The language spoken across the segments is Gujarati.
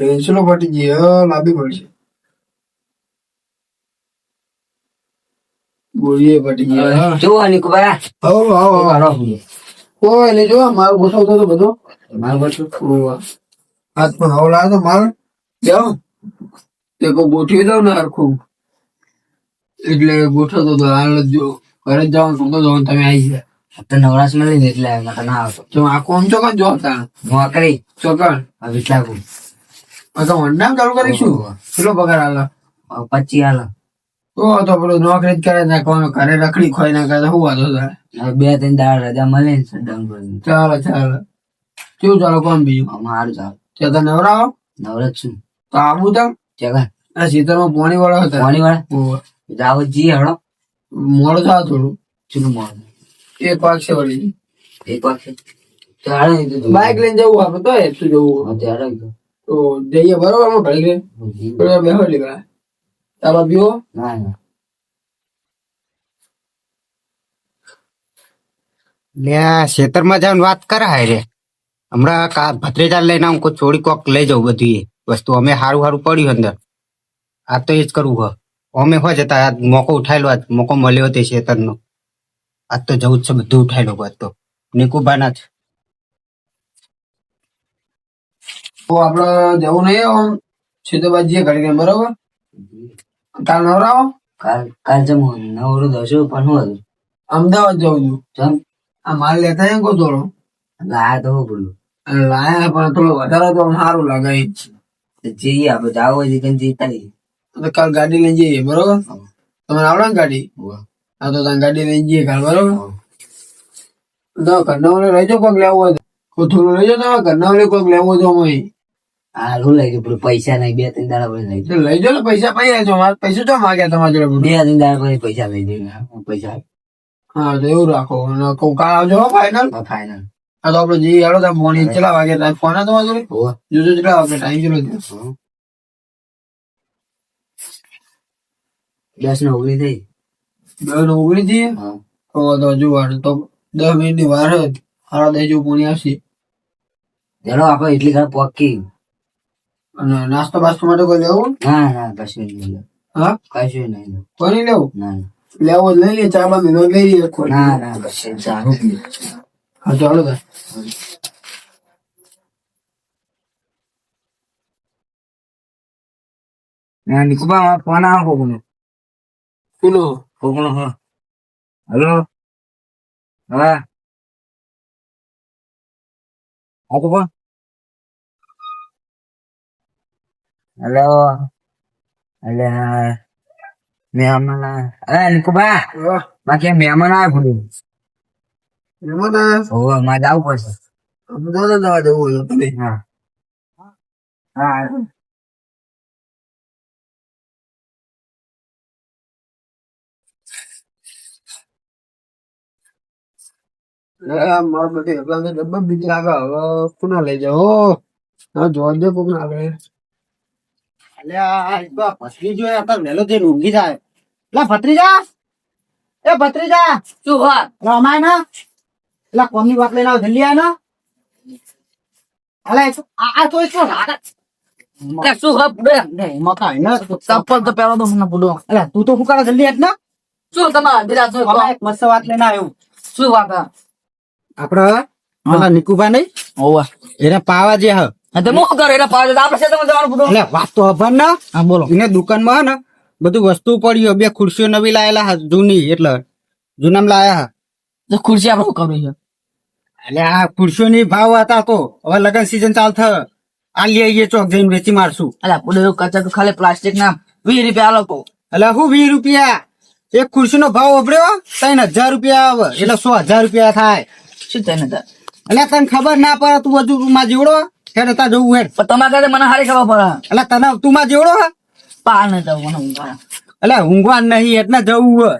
પેન્સિલો ફટી ગઈ લાંબી પડશે ગોળીએ ફટી ગઈ જો નિકુબા આવો આવો આવો કોઈ જો મારો ગોઠવતો તો બધો મારું બધું ઓવા. હાથમાં હવા લાગે તો જાઓ તે કોઈ ગોઠવી દઉં ને હરખું એટલે ગોઠવતો તો હાલ જો ઘરે જ જવાનું તો જવાનું તમે આવી ગયા તો નવરાશ મળી ને એટલે ના આવતો તો આખો આમ ચોકન જો હતા નોકરી ચોકન હવે તો વંડામ ચાલુ કરીશું? કેટલો પગાર હાલ પચી હાલ તો તો પેલો નોકરી જ કરે નાખવાનો ઘરે રખડી ખોઈ ના કરે શું વાંધો થાય? બે ત્રણ દાડા રજા મળે ને સડન કરી ચાલો ચાલો. કેવું ચાલો કોણ બીજું? મારું ચાલો. ત્યાં તો નવરાવો? નવરત છું. તો આવું તા? ચગા. આ શીતળમાં પોણી વાળા હતા. પાણી વાળા જાવ જી હળો. મોડું થાય થોડું. ચૂનું મોડું. એક વળી. એક વાગે નહીં લઈને જવું આપણે તો એટલું જવું ત્યારે જઈએ બરોબર હું ઘડી લઈને બરોબર બેહો લીધા ચાલો પીવો ના ના. લે આ ખેતરમાં જઈને વાત કરા રે. હમણાં કા ભત્રેજા લઈને હું કોઈ ચોરી કોક લઈ જાઉં બધી એ વસ્તુ અમે સારું સારું પડ્યું અંદર. આ તો એ જ કરવું હ. અમે હોય જતા મોકો ઉઠાયેલો આજ મોકો મળ્યો તે ખેતરનો. આજ તો જવું જ છે બધું ઉઠાયેલો આજ તો. નિકુબાના જ. તો આપણે જવું નહીં આમ સીધો જઈએ ઘડી લઈને બરોબર કાલ નવરાવો કાલ કાલ જમો નવરો દશું પણ હું હતું અમદાવાદ જવું છું. જમ. આ માલ લેતા એમ કહું થોડો? લાયા તો બોલું લાયા પણ થોડો વધારે તો સારું લાગે. જઈએ આપણે જાવ હોય તો જીતા જઈએ કાલ ગાડી લઈ જઈએ બરોબર? તમે આવડે ને ગાડી? હા તો તમે ગાડી લઈ જઈએ કાલ બરોબર? ઘરના વાળા જાઓ કોઈક લેવું હોય તો. કોઈ થોડું જાઓ તમે ઘરના વાળા કોઈક લેવું હોય તો અમે. હા રૂ લઈ ગયું પૈસા નહીં બે ત્રણ દાડા પછી લઈ તો લઈ જાઓ પૈસા પૈસા મારે પૈસા ચો માગ્યા તમારા જોડે બે ત્રણ દાડા પછી પૈસા લઈ જઈએ પૈસા હા તો એવું રાખો. અને આવજો ફાઈનલ ફાઈનલ હા તો આપડે જઈએ હેડો તમે મોર્નિંગ કેટલા વાગે ટાઈમ ફોન હતો તમારા જોડે? જોજો કેટલા વાગે ટાઈમ દસ ને ઓગણી થઈ. બે ને ઓગણી થઈ તો તો હજુ તો દસ મિનિટની વાર જ સાડા દસ જેવું પોણી આવશે ચલો આપણે એટલી ઘર પોકી અને નાસ્તો બાસ્તો માટે કોઈ લેવું ના ના કશું નહીં લો. હા કશું નહીં લો. કોઈ નહીં લેવું ના ના. લેવો જ લઈ લઈએ ચા બાદ લઈ લઈએ કોઈ ના ના કશું સારું હા ચાલો તાર ના નિકુબા ફોન આવો કોકનો કોનો કોકનો હા હલો હા હા કોણ હલો અલે મહેમાન અરે નિકુબા વાહ બાકી મહેમાન આવે ભૂલી એમાં તાર ઓવે મારે જવું પડશે આપણે તો દવા જવું હોય તો નહીં. હા હા આ મારા માટે એટલા તો ડબ્બા બીજ લાગે હવે કોના લઈ જાઓ હા જોવા દે કોક ના આગળ ભત્રી જો અત્યારે વહેલો જઈને ઊંઘી જાય. લા ભત્રીજા? એ ભત્રીજા શું વાત? રમાય ના? લા કોમની વાત લઈને આવ જલ્દી ના. અલે આ તો એટલો રાત શું વાત બે મકા ને. ચપ્પલ તો પહેરો તો મને ભૂલો અલે તું તો શું કરે જલ્દી આજ ના. શું તમારા શું અમે એક મસ્ત વાત લઈને આવ્યો શું વાત આપડે પેલા નિકુબા નહીં? ઓવા એને પાવા જે હ. તો હું કરે એટલે પાડે તમે એટલે વાત તો હભર ના. હા બોલો. એને દુકાનમાં ને બધું વસ્તુ પડ્યું બે ખુરશીઓ નવી લાયેલા જૂની એટલે જૂનામ લાયા હા. ખુરશી આપણે શું કરવી છે? એટલે આ ખુરશીઓની ભાવ હતા તો હવે લગન સીઝન ચાલ થ આ લઈ આવીએ ચોક જઈને વેચી મારશું. અલા પુલે કચા ખાલી પ્લાસ્ટિક ના વીસ રૂપિયા લોકો એટલે હું વીસ રૂપિયા? એક ખુરશીનો ભાવ વપડ્યો ત્રણ હજાર રૂપિયા આવે એટલે સો હજાર રૂપિયા થાય. શું થઈને હતા એટલે તને ખબર ના પડે તું હજુ માં જીવડો? હેડ તા જવું હેડ પણ તમારા ઘરે મને હારી ખબર પડે. એટલે તને તું માં જેવડો હા? પા ને જવું ઊંઘવા. એટલે ઊંઘવા નહીં એટલે જવું હે.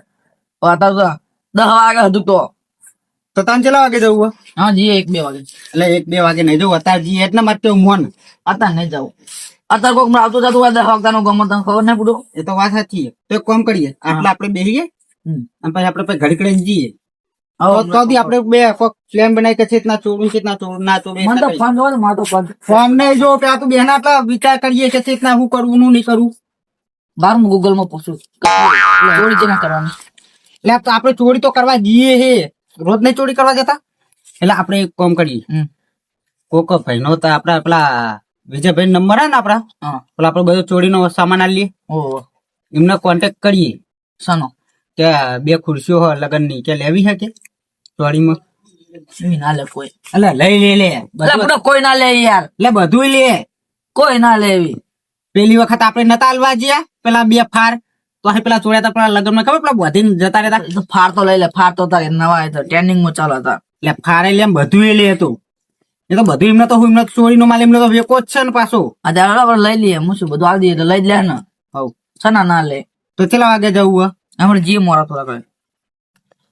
વાતા તો દસ વાગે હતું તો. તો તને કેટલા વાગે જવું હે? હા જી એક બે વાગે. એટલે એક બે વાગે નહીં જવું અત્યારે જઈએ એટલા માટે મોન અત્યારે નહીં જવું. અત્યારે કોઈક આવતું જતું હોય દસ નો ગમો તને ખબર નહીં પૂરું એ તો વાત સાચી તો એક કામ કરીએ આટલા આપણે બેસીએ. અને પછી આપણે પછી ઘડી કરીને જઈએ તો બી આપણે બે પ્લાન બનાવી કે ચેતના ચોરું ચેતના ચોરું ના ચોરું મને તો ફોન જોવો તો ફોન. ફોન ને જો પેલા તો બેના આટલા વિચાર કરીએ કે ચેતના હું કરવું નું નહીં કરવું બાર હું ગૂગલમાં પૂછું. ચોરી છે ના કરવાની. એટલે તો આપણે ચોરી તો કરવા જઈએ હે. રોજ નહીં ચોરી કરવા જતા? એટલે આપણે એક કામ કરીએ. હમ. કોક ભાઈ નો તો આપડા પેલા વિજયભાઈ નંબર હે ને આપડા હા. પેલા આપડે બધો ચોરી નો સામાન આલીએ. લઈએ એમને કોન્ટેક્ટ કરીએ. શાનો. કે બે ખુરશીઓ લગ્નની કે લેવી હે કે? ચોરીમાં ના લે કોઈ? લઈ લે લે. બધું કોઈ ના લે યાર. એટલે બધું લે. કોઈ ના લે એવી. પેલી વખત આપણે નતા ગયા પેલા બે ફાર. તો અહીં પેલા ચોર્યા હતા પેલા લગ્ન ખબર? પેલા બધીને જતા રહેતા. એ ફાર તો લઈ લે ફાર તો નવા એ તો ટ્રેનિંગમાં ચાલો હતા. એટલે ફારે લે બધું લે હતું એ તો બધું એમને તો હું એમને ચોરીનો માલ એમને તો વેકો જ છે ને પાછો. આ લઈ લઈએ હું શું બધું આવી દઈએ લઈ જ લે ને. હવ. સના ના લે. તો કેટલા વાગે જવું હોય આપણે જીએ મોડા થોડા કરે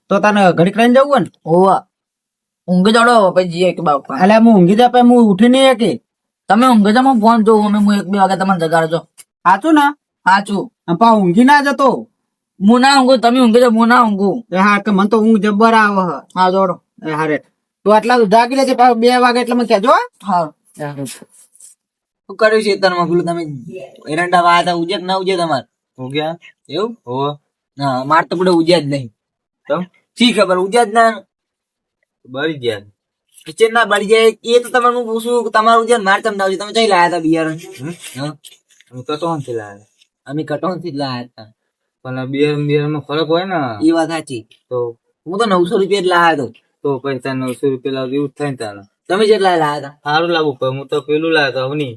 તો તને ઘડીક રહીને જવું હોય ને? ઓવા ઊંઘી જડો પછી જઈએ કે બાપ. એટલે હું ઊંઘી જાય પછી હું ઉઠી નહીં કે તમે ઊંઘી જાઓ હું ફોન જોઉં અમે હું એક બે વાગે તમને જગાડજો સાચું ને? સાચું. પા ઊંઘી ના જતો? હું ના ઊંઘું તમે ઊંઘી જાવ હું ના ઊંઘું. એ હા કે મને તો ઊંઘ જબ્બર આવે હા. જોડો. એ હારે. તું આટલા જાગી લેજે પાછું બે વાગે એટલે મને કહેજો હા. શું કર્યું છે તરમાં પેલું તમે? એરંડા વાયા હતા કે ના ઉજે તમારે? ઉગ્યા. એવું? હો ના માર તો પડે ઉજ્યા જ નહીં. તો? શી ખબર ઉજ્યા જ ના બળી ગયા કિચન ના બળી જાય એ તો તમારે હું પૂછું તમારું ઉજ્યા માર તમને આવશે તમે કઈ લાયા હતા બિયારણ? હું. કટોનથી લાયા. અમે કટોનથી જ લાયા હતા. પણ બિયર બિયરમાં ફરક હોય ને? એ વાત સાચી. તો? હું તો નવસો રૂપિયા જ લાયા હતો. તો પૈસા નવસો રૂપિયા લાવ એવું થાય તારે. તમે જેટલા લાયા હતા. સારું લાગુ પણ હું તો પેલું લાવ્યો તો અવની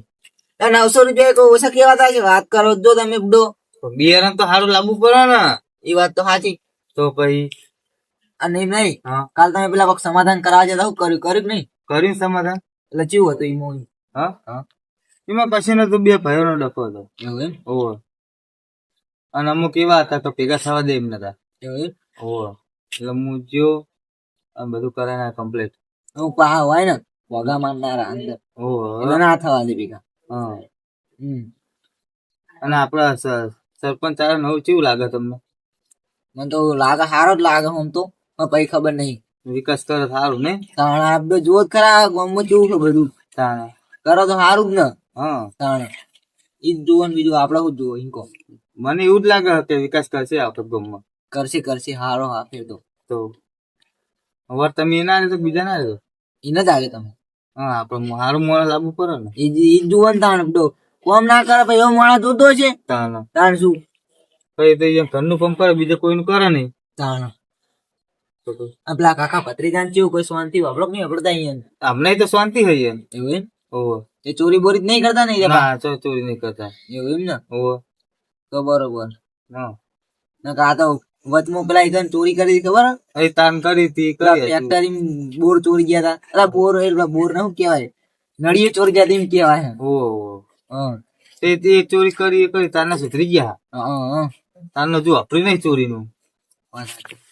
આ નવસો રૂપિયા તો ઓછા કેવા થાય વાત કરો જો તમે બડો બિયારણ તો સારું લાગુ પડે ને. એ વાત તો સાચી. તો પછી? અને નહીં હા કાલ તમે પેલા કોક સમાધાન કરાવવા જતા હું કર્યું કર્યું નહીં? કર્યું સમાધાન? એટલે ચેવું હતું ઈ મોઈ હા? હા. એમાં પછી નો તો બે ભાઈઓનો ડખો હતો. એવું એમ? ઓહો. અને અમુક એવા હતા કે ભેગા થવા દે એમ નતા. એવું એમ? ઓહો. એટલે હું જો આ બધું કરાય કમ્પ્લીટ હું પા હોય ને વગા મારનારા અંદર. ઓહો. ના થવા દે ભેગા. હા. હમ. અને આપણા સરપંચ આ નવું કેવું લાગે તમને? મને તો લાગે સારો જ લાગે હું તો. પછી ખબર નહીં. વિકાસ કરો સારું ને? તાણે આપડે જો ખરા ગામમાં કેવું છે બધું? તાણે. કરો તો સારું જ ને. હા. તાણે. ઈ જ ને બીજું આપણે શું જોવો ઇન્કો મને એવું જ લાગે કે વિકાસ કરશે આપણે ગામમાં. કરશે કરશે હારો હા ફેર તો. તો વર તમે એના તો બીજા ના રહ્યો એને જ આવે તમે. હા આપણે સારું મોડા લાવવું પડે ને. એ ઈ જ ને તાણે બધો. કોમ ના કરે પછી એવો માણસ જોતો છે તાણે. તાણ શું? પછી તો એમ ઘરનું કામ કરે બીજે કોઈનું કરે નહીં. તાણ. પેલા કાકા ભત્રીજાન કેવું કોઈ શાંતિ વાપરો નહીં વાપરતા અહીંયા? અમને તો શાંતિ હોય એવું એમ? ઓહો એ ચોરી બોરી નહીં કરતા નહીં એ ચોરી નહીં કરતા. એવું એમ ને? ઓહો તો બરોબર. હા. નકર આ તો વચમાં પેલા એકદમ ચોરી કરી ખબર? એ તાન કરી હતી ટ્રેક્ટર બોર ચોરી ગયા હતા. અલા બોર એ બોર ના શું કહેવાય? નળીએ ચોરી ગયા એમ કહેવાય ઓવો ઓવો હા. તે તે ચોરી કરી કરી તારને સુધરી ગયા. હા હા તારને જો વાપરી નહીં ચોરીનું. નું સાચી.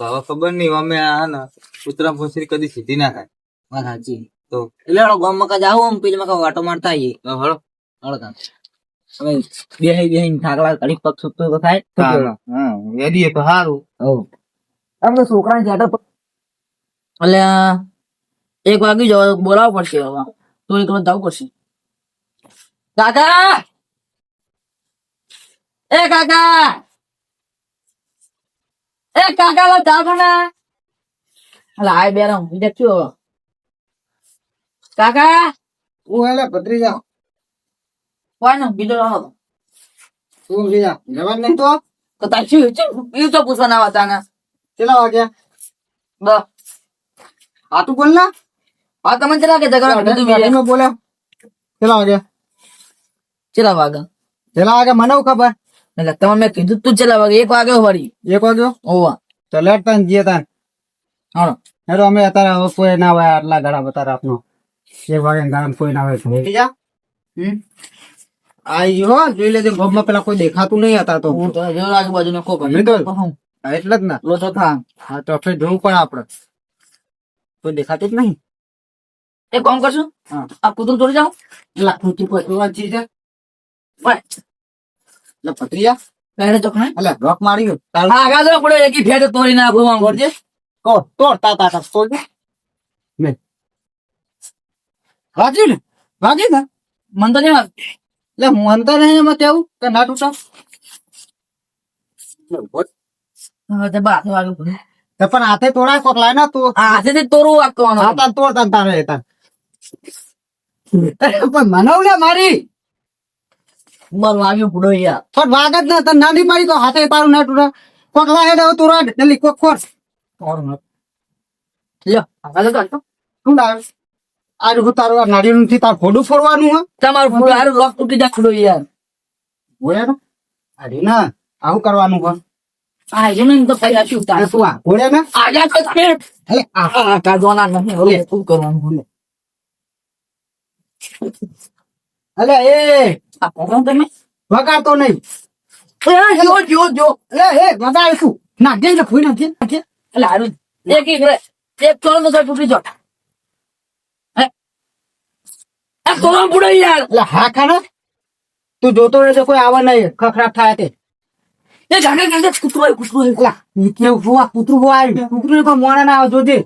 તો હવે ખબર નહીં અમે આ ને કૂતરા પૂછરી કદી સીધી ના થાય. વાત સાચી. તો એટલે હળો ગામ કાં જાવ આમ પેલી માં વાટો મારતા આવીએ. હળો હળો હાલો હવે બેહી બેહી થાકલા ઘડી પગ સુકતો તો થાય. હા એડી તો સારું હવ. આમ તો છોકરાને જાટો પ- એટલે એક વાગી જાવ બોલાવવું પડશે હવે. તો એક વાર જવું પડશે. કાકા! એ કાકા! એ કાકા લો કોના એટલે આય બેરા હું દેખ્યું કાકા? હું એટલે ભત્રીજા કોઈ ને બીજો લાવો શું બીજા જવાબ નહીં તો? તો શું બીજું તો પૂછવાના હતા ને કેટલા વાગ્યા? બસ આ તું બોલ ના. આ તમે ચલા કે જગા કીધું ગાડીમાં બોલ્યા. કેટલા વાગ્યા? ચલા વાગે કેટલા વાગ્યા? મને હું ખબર? એટલે તમે મેં કીધું તું ચલા વાગે એક વાગ્યો વળી. એક વાગ્યો? ઓવા તો લેટ તાન જીએ તાન હાલો. હેરો અમે અત્યારે કોઈ ના હોય આટલા ઘણા બધા આપનો એક વાગે ગામ કોઈ ના હોય બીજા આઈ હો, જોઈ લેજે ગોબમાં પેલા કોઈ દેખાતું નહીં હતા તો. હું તો જો આજુબાજુ ને ખોખ એટલે જ ને. લોચો થા હા તો ફેર જોવું પડે આપણે કોઈ દેખાતું જ નહીં. એક કામ કરશું. આ એટલે ખોટી કોઈ વાત છે પણ એટલે પત્રીયા પહેરે એટલે મારી હા આગળ જો પડે એકી ફેટ તોડી નાખું આમ કરજે. કો તોડતા તા તા તોડ મે. વાગ્યું ને વાગ્યું ને. મન તો નહીં એટલે મન તો નહીં એમાં તેવું કે ના તૂટા? પણ હાથે તોડાય કોક લાય ના તું. હાથે. હા તાર તોડ તાર તારે પણ મનાવ લે મારી વાગ્યું પડો યાર. પણ વાગ જ ના તને નાની પાડી તો હાથે તારું ના તૂટા કોક લાગે દે તું રાડ જલ્દી કોક ખોર લ્યો આગળ તો તું શું આ રૂ તારું આ નાડી નથી તાર ખોડું ફોડવાનું હે? તમારું ફોડું હારું લોક તૂટી જાય ખુડો યાર. બોલે ના? અરે ના આવું કરવાનું હે? આ જો ને તો પછી આપ્યું તારે. શું આ? બોલે ને? આજા તો તમે આ કા નથી હવે શું કરવાનું બોલો. અલે એ તમે વગાડતો નહીં. જો જો જો. અલે હે વગાડ ના, દે ને નાખી એટલે હારું એક એક ચોળ નો તૂટી તોરણ યાર. એટલે હા ખાના તું જોતો રહે તો કોઈ આવે નહીં. ખખડાટ થાય તે. એ ગાગે ગાગે કૂતરો કૂતરો. એટલે કેવું જોવા કૂતરું જોવા આવ્યું કૂતરું કોઈ મોણા ના આવે જોજે.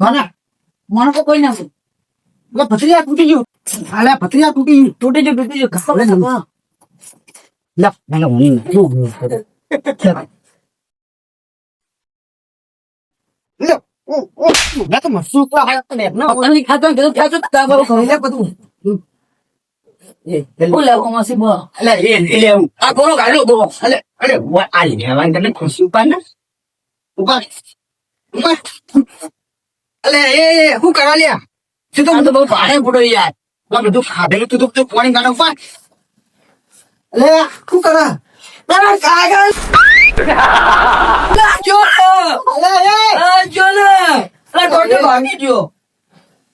મને મને તો કોઈ ના એટલે ભત્રીયા તૂટી ગયું. અલે ભત્રીયા તૂટી ગયું. તૂટી ગયું તૂટી ગયું. છે બા? લે મને ઊંઘી લે ઓ તો મસ્તું તો હા ને. ના પતંગી ખાતો ને ખાતો તો કાબરો કરો. લે બધું. એ શું લે. કરવા લ્યા. તું તો તો બહુ ભારે પડો યાર. આ બધું ખાધેલું તું તો તું પાણી કાઢો ઉપર અલે શું કરા? તારા કાગળ. આ જો! એ. જો લે ભાગી ગયો.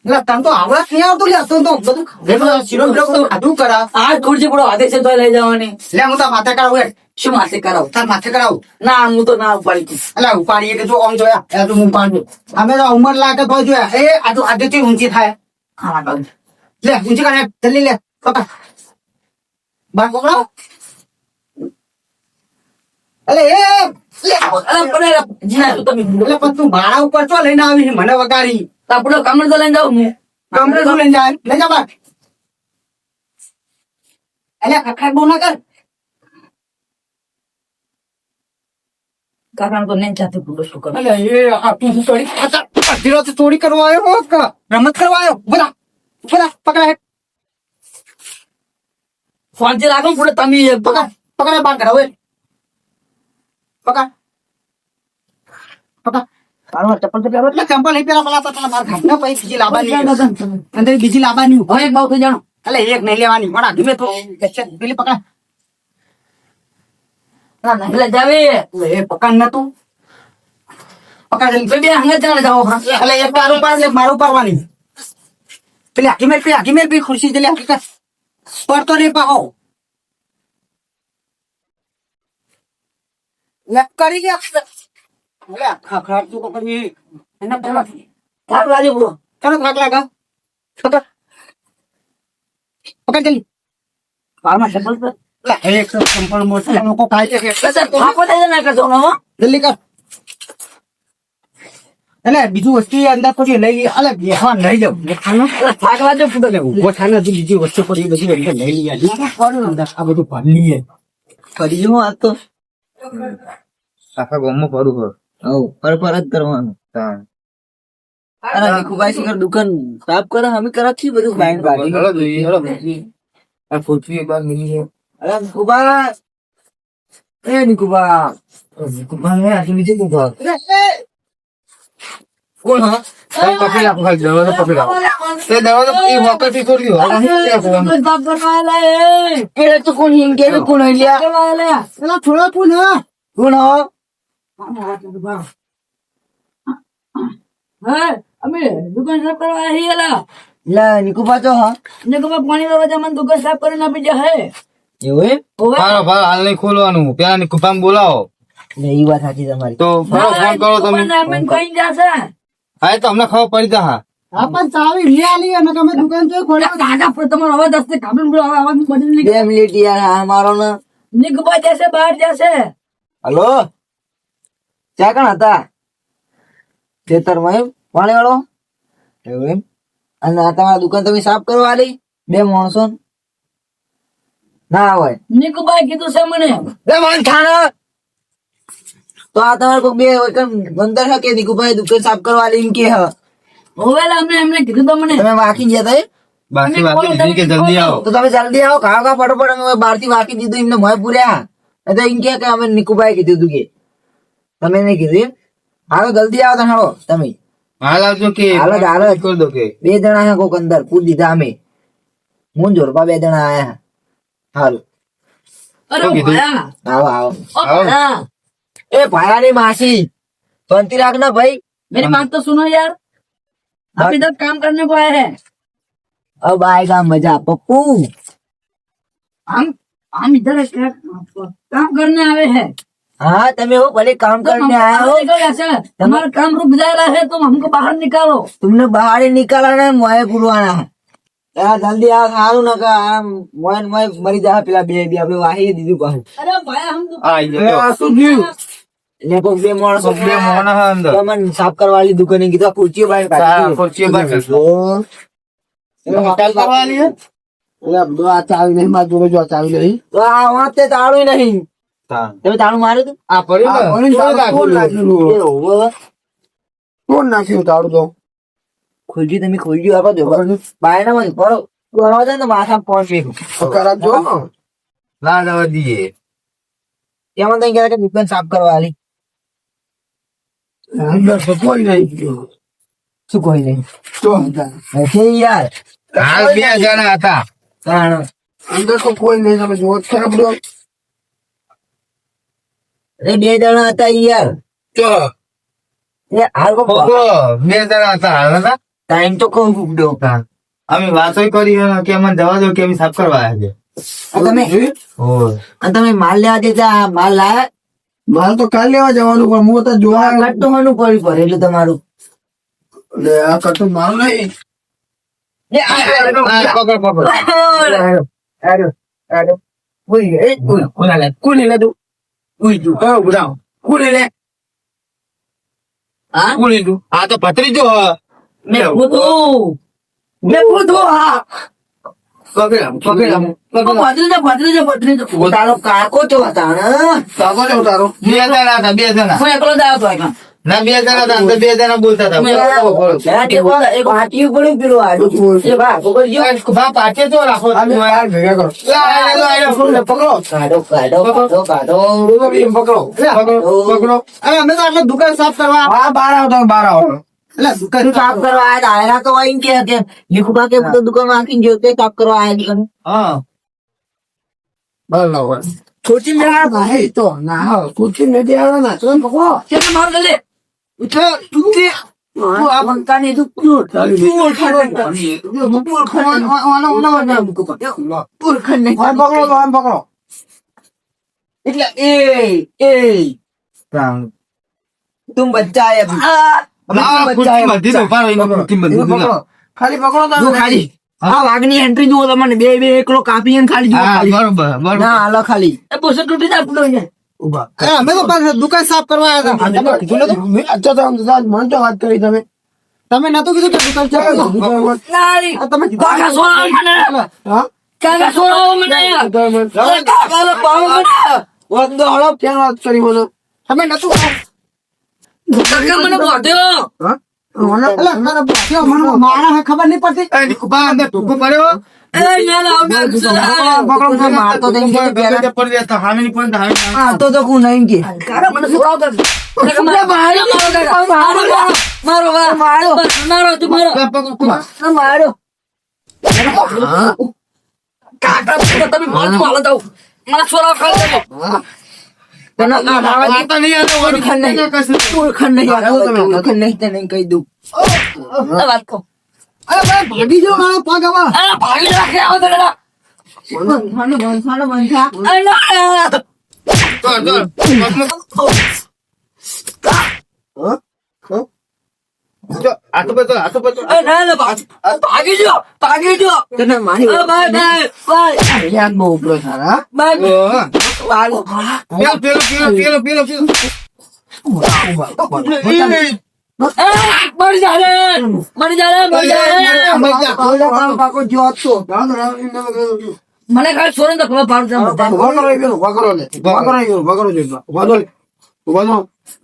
લે તને તો આવડત નહીં આવતું લે તું તો બધું ખાધેલું. શીરો બીરો બધું ખાધું કરા. આ ખુરશી પડો હાથે છે તો લઈ જવાની. લે હું તાર માથે હેડ. શું માથે કરાવ? તાર માથે કરાવ? ના હું તો ના ઉપાડી. અલે ઉપાડીએ કે જો આમ જોયા? એ તો હું પાડું અમે તો ઉંમર લાગે તો જોયા. એ આ તો આજથી ઊંચી થાય. હા. લે ઊંચી કરે જલ્દી લે. પકડ. બાર પકડો. અલે એ તું. એટલે તું ભાડા ઉપર ચો લઈને આવી મને વગાડી. આપણો કમર તો લઈને જાઉં કમરે શું લઈને જાય લઈ જા બાર એટલે ખખડાટ બહુ ના કર. કાકા તો નહીં જાતે શું કરું અલે એ આ તું શું ચોરી અધીરો તો ચોરી કરવા આવ્યો હો કે રમત કરવા આવ્યો બોલા બોલા પકડા હેઠ ફોનથી લાગો ને પડે તમે પકડ પકડ બાર કરાવો પકડ પકડ મારો ચપ્પલ તો પહેરો એટલે ચંપલ નહીં પેલા પેલા પેલા માર ખાને પછી બીજી લાવવાની અંદર બીજી લાવવાની હવે એક બાવ થઈ જાણો અલે એક નહીં લેવાની પણ આ ધીમે તો પેલી પકડ ના ના, એટલે જાવે. એટલે એ પકાન નતું. પકાન. બે હંગે ચાલે જાઓ એટલે એક મારું પાડ એક મારું પાડવાની પેલી આખી મેલ પેલી આખી મેલ પેલી ખુરશી જલ્દી આખી કર. પડતો નહીં પાહો. લે કરી ગયા. લે ખખડાટ તું પકડી એના પહેલા થાક લાગે બોલો ચાલો થાક લાગે? પકડ પકડ જલ્દી. પારમાં સબલ પર લે એક તો ચંપલ લોકો ખાય છે. બસ થાકો ના કરજો ને જલ્દી કર. એટલે બીજું વસ્તુ અંદર પછી લઈ લઈએ. અલે બેહવા લઈ જાવ ઊભો થાને હજુ બીજી વસ્તુ પડી બધી અંદર લઈ લઈએ. આ બધું ભરી લઈએ. ફરી આ તો. આખા ગામમાં ફરું કર હવ પર પર જ કરવાનું અરે ભીખુભાઈ શિખર દુકાન સાફ કરે અમે કરા બધું. બાઈન આ પૃથ્વી એક વાર મિલી છે અરે ભીખુભા એ નિકુબા નિકુબા ને આજે નીચે નિકુબા કોણ હા પકડી રાખો ખાલી દરવાજો પકડી રાખો તે દરવાજો એ વોકરથી છોડી દો હવે નહીં ત્યાં કરવાનું. કેળે તો કોણ હિંગ કોણ લ્યા એલા થોડા પૂન કોણ હો અમે દુકાન સાફ કરવા આવીએલા લે નિકુભા તો હા ને પાણી લેવા દુકાન સાફ કરીને આપી જાય એવું એમ? ભારો ભારો હાલ નહીં ખોલવાનું. પેલા ની કુફામ બોલાવો. ને એ વાત સાચી તમારી. તો ફોન કરો તમે. કઈ જશે. હા તો અમને ખબર પડી જા હા. હા ચાવી લે આલી અને તમે દુકાન તો ખોલે. કાકા પર તમારો અવાજ દસ્તે કાબલ બોલો હવે અવાજ બદલી બે મિનિટ યાર અમારો મારો ને. નિકબા જશે બહાર જશે. હલો? ચા કણ હતા? ખેતરમાં એમ? પાણી વાળો? એવું એમ? અને આ તમારા દુકાન તમે સાફ કરવા આલી? બે માણસો ને? ના હોય. નિકુભાઈ કીધું છે મને. બે ખાના તો આ તમારે કોઈ બે બંદર હે કે દીકુભાઈ દુકાન સાફ કરવા લઈને કે હ? હોવેલા અમને એમને કીધું તો મને. તમે વાકી ગયા તા બાકી બાકી દીધી કે જલ્દી આવો? તો તમે જલ્દી આવો ખાવા ખા ફટોફટ અમે બહારથી વાકી દીધું એમને મોય પૂર્યા. તો એમ કે કે અમે નિકુભાઈ કીધું તું કે. તમે નહીં કીધું હાલો જલ્દી આવો હાલો તમે. હાલ આવજો કે. હાલો હાલો. જ. કરી દો કે. બે જણા હે કોક અંદર દીધા અમે હું જોરપા બે જણા આયા હાલો અરે શું કીધું? ભાયા આવો આવો ઓ ભાયા એ ભાયાની માસી શાંતિ રાખ ના ભાઈ मेरी बात तो सुनो यार आप इधर काम करने को आए हैं अब आएगा मजा पप्पू हम हम इधर क्या काम करने आए हैं हाँ તમે हो भले काम तो हम करने आया हो बाहर निकल ऐसे हमारा काम रुक जा रहा है तुम हमको बाहर निकालो तुमने बाहर ही निकाला ना मोए पुरवाना है જલ્દી આ ખારું નકા આમ મરી જાય પેલા બે બે. વાહી દીધું પાછું. અરે ભાઈ હમ આ આ શું સાફ કરવાલી દુકાને કીધું ખુરચીઓ નહીં માર જોડે જો ચાવી નહીં તો આ વાતે તાળું નહીં. તમે તાળું માર્યું તું આ નાખ્યું તાળું તો? ખુરજી તમે ખુલજી આપો દો બાયના માં પડો કરવા જાય ને માથા પહોંચ વેગું ખરાબ જો. ના જવા દઈએ એમાં તઈ કહેવાય કે દુકાન સાફ કરવા આલી અંદર તો કોઈ નહીં શું કોઈ નહીં? તો હતા. યાર. હાલ બે જણા હતા. અંદર તો કોઈ નહીં તમે જોવો ખરાબ દો અરે બે જણા હતા યાર. તો? બે જણા હતા હાલ હતા. ટાઈમ તો કહું ફૂકડો અમે વાતો કરી કે અમને દવા દો કે અમે સાફ કરવા આવ્યા છે તમે. તમે માલ લેવા દેતા માલ લાયા માલ તો કાલ લેવા જવાનું પણ હું તો જોવા કટ્ટો માનું પડી પડે એટલે તમારું લે આ કટ્ટો મારું નહીં આ- હા, તું? ઉઈ તું. મેં કૂદું મેં કૂદું હા. પકડ્યા પકડ્યા. તારો કાકો કાકો છો તારો. બે જણા હતા બે જણા. હું દાવ તો ના બે જણા હતા બે જણા બોલતા હતા. એક હાટી પડ્યું પેલું આડું. પાટે તો રાખો. ભેગા કરો. પકડો. કાઢો કાઢો કાઢો પકડો પકડો. પકડો. દુકાન સાફ કરવા હા બાર આવો બાર આવો. દુકાન સાફ કરવા આયા દાયરા તો આઈને કે કે લીખુબા કે તો દુકાન આખી ગયો તે સાફ કરવા આયા દુકાન હા. બરાબર. છોટી મે ભાઈ તો. ના હો છોટી મે દે આવો ના તો પકો તે માર લે બચ્ચા તમે ખાલી એકલો કાપી દુકાન સાફ કરવા આવ્યા તો વાત કરી તમે. તમે નતું કીધું તમે કાકા સોળાવો મને. કાકા સોળાવો મને. કાકા વાત કરી બોલો? તમે નતું કાકા મને બોધ્યો માણસ ખબર નહીં પડતી અંદર ધોકો પડ્યો કાકા તમે છોરા તને વાર્તા નહીં આવે ઓળખણ નહીં. ઓળખણ નહીં ઓળખણ નહીં તને કહી દઉં. વાત કહો. અરે ભાઈ ભાગી જો મારો પગ આવા. અરે ભાગી રાખે આવો તો ડરા બંધાનો બંધાનો બંધા. અરે તો. તો ભાગી જો ભાગી જો તને મારી બાય બાય બાય બહુ ઉપરો સારા મને ખાલી સોરે તો ખબર પાડું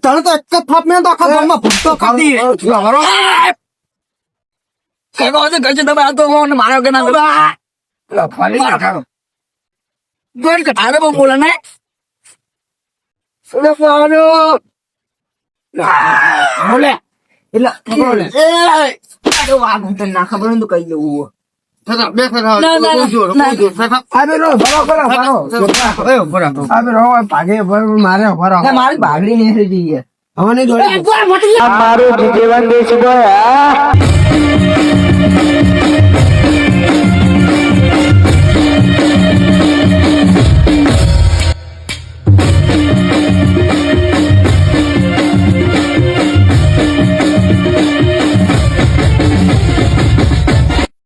તને તો એક થાપ મેં તો આખા ગામમાં દીધી. વગરો કઈ કહો છો તમે આ તો મારો કે ના ગોળ કટારે બહુ બોલે ને. એટલે પાડો બોલે. એટલે વગરો લે તો તને ના ખબર તો કહી દઉં બે થતા ના, ના, ઓછો ના. ઓછો થતા આબે રો ભરો ભરો ભરો. એ ભરો આબે રહો. ભાગે ભર મારે મારી ભાગડી નહીં હવે નહીં દોડી. મારું જીવન દેશ